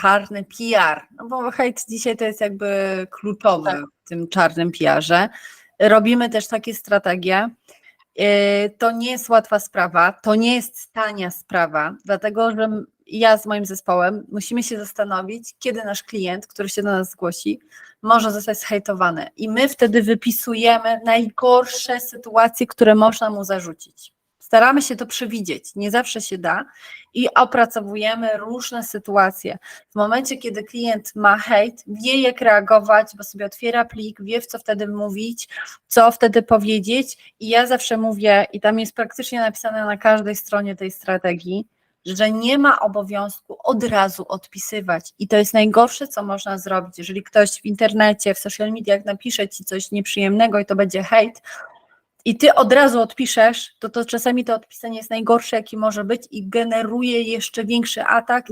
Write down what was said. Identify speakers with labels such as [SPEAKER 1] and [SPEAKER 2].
[SPEAKER 1] czarny PR, no bo hejt dzisiaj to jest jakby kluczowy
[SPEAKER 2] Tak.
[SPEAKER 1] w tym czarnym PR-ze. Robimy też takie strategie. Yy, To nie jest łatwa sprawa, to nie jest tania sprawa, dlatego że ja z moim zespołem musimy się zastanowić, kiedy nasz klient, który się do nas zgłosi, może zostać zhejtowany. I my wtedy wypisujemy najgorsze sytuacje, które można mu zarzucić. Staramy się to przewidzieć, nie zawsze się da i opracowujemy różne sytuacje. W momencie, kiedy klient ma hejt, wie jak reagować, bo sobie otwiera plik, wie w co wtedy mówić, co wtedy powiedzieć i ja zawsze mówię, i tam jest praktycznie napisane na każdej stronie tej strategii, że nie ma obowiązku od razu odpisywać. I to jest najgorsze, co można zrobić. Jeżeli ktoś w internecie, w social mediach napisze ci coś nieprzyjemnego i to będzie hejt, i ty od razu odpiszesz, to to czasami to odpisanie jest najgorsze, jaki może być i generuje jeszcze większy atak